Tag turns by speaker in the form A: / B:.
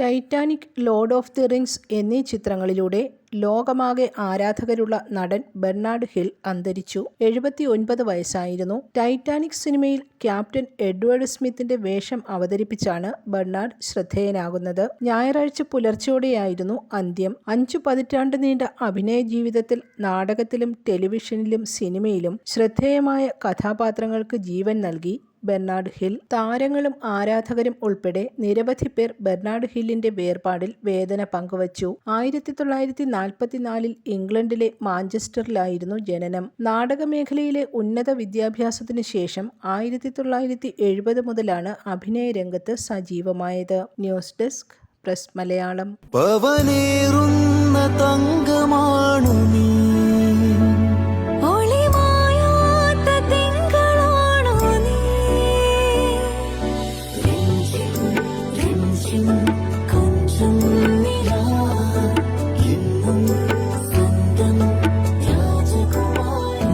A: Titanic, Lord of the Rings എന്നീ ചിത്രങ്ങളിലൂടെ ലോകമാകെ ആരാധകരുള്ള നടൻ ബെർണാഡ് ഹിൽ അന്തരിച്ചു. എഴുപത്തി ഒൻപത് വയസ്സായിരുന്നു. ടൈറ്റാനിക് സിനിമയിൽ ക്യാപ്റ്റൻ എഡ്വേർഡ് സ്മിത്തിന്റെ വേഷം അവതരിപ്പിച്ചാണ് ബെർണാഡ് ശ്രദ്ധേയനാകുന്നത്. ഞായറാഴ്ച പുലർച്ചെയോടെയായിരുന്നു അന്ത്യം. അഞ്ചു പതിറ്റാണ്ട് നീണ്ട അഭിനയ ജീവിതത്തിൽ നാടകത്തിലും ടെലിവിഷനിലും സിനിമയിലും ശ്രദ്ധേയമായ കഥാപാത്രങ്ങൾക്ക് ജീവൻ നൽകി ബെർണാഡ് ഹിൽ. താരങ്ങളും ആരാധകരും ഉൾപ്പെടെ നിരവധി പേർ ബെർണാഡ് ഹില്ലിന്റെ വേർപാടിൽ വേദന പങ്കുവച്ചു. ആയിരത്തി തൊള്ളായിരത്തി നാൽപ്പത്തിനാലിൽ ഇംഗ്ലണ്ടിലെ മാഞ്ചസ്റ്ററിലായിരുന്നു ജനനം. നാടകമേഖലയിലെ ഉന്നത വിദ്യാഭ്യാസത്തിന് ശേഷം ആയിരത്തി തൊള്ളായിരത്തി എഴുപത് മുതലാണ് അഭിനയ രംഗത്ത് സജീവമായത്. ന്യൂസ് ഡെസ്ക് പ്രസ് മലയാളം
B: തങ്കമാണു നീ
C: ഒളിമായാത്ത തിങ്കളാണോ